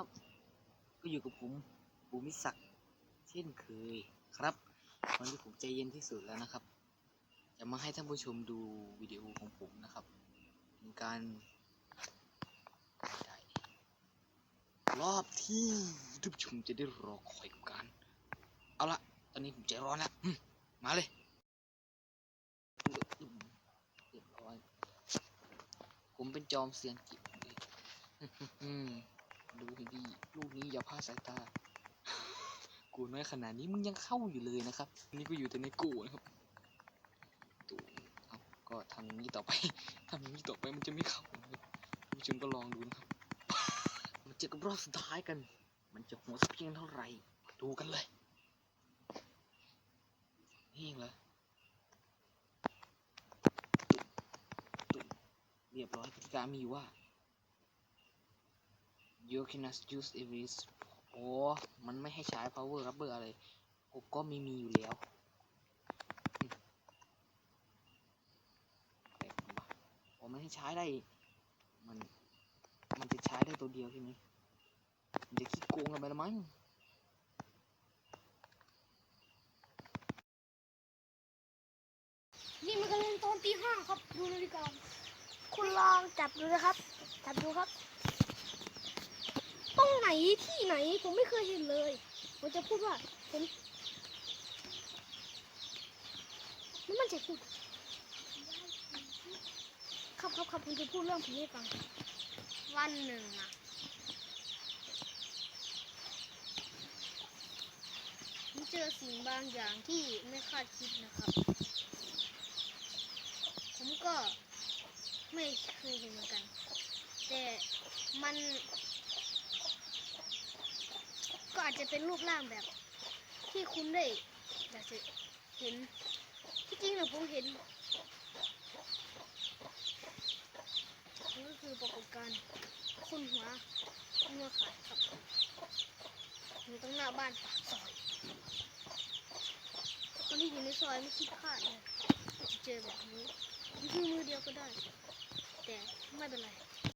ครับ ก็อยู่กับผมภูมิศักดิ์เช่นเคยครับวันนี้ผมใจเย็นที่สุดแล้วนะครับ จะมาให้ท่านผู้ชมดูวิดีโอของผมนะครับเป็นการได้รอบที่ท่านผู้ชมจะได้รอคอยกับการ เอาละตอนนี้ผมใจร้อนแล้วมาเลยเรียบร้อยผมเป็นจอมเซียนกิจ ดูดีลูกนี้อย่าพลาดสายตา กูน้อยขนาดนี้มึงยังเข้าอยู่เลยนะครับ นี่ก็อยู่แต่ในกูนะครับตูเอาก็ทำอย่างนี้ต่อไปทำอย่างนี้ต่อไปมันจะไม่เข้าครับท่านผู้ชมก็ลองดูนะครับมาเจอกับรอบสุดท้ายกัน มันจะหัวสักเพียงเท่าไหร่ดูกันเลยนี่เหรอเรียบร้อยกติกามีว่า you cannot use every โอ้ มันไม่ให้ใช้ power rubber อะไรผมก็ไมีมีอยู่แล้วอืมแปลกว่ะโอ้มันให้ใช้ได้ มัน มันจะใช้ได้ตัวเดียวใช่ไหมมันจะขี้โกงกันไปละมั้งนี่มันกำลังตอนตีห้าครับ ดูนาฬิกาคุณลองจับดูนะครับ จับดูครับ ตรงไหนที่ไหนผมไม่เคยเห็นเลยผมจะพูดว่าผมแล้วมันจะพูดครับครับครับผมจะพูดเรื่องผีให้ฟัง วันหนึ่งอะผมเจอสิ่งบางอย่างที่ไม่คาดคิดนะครับ ผมก็ไม่เคยเห็นเหมือนกัน แต่มัน อาจจะเป็นรูปร่างแบบ ที่คุณได้อยากจะเห็นที่จริงเนี่ยผมเห็นมันก็คือปรากฏการณ์คุณหัวเมื่อขาดครับอยู่ตรงหน้าบ้านปากซอยคนที่อยู่ในซอยไม่คิดพลาดเลยจะเจอแบบนี้นี่คือมือเดียวก็ได้ แต่ไม่เป็นไร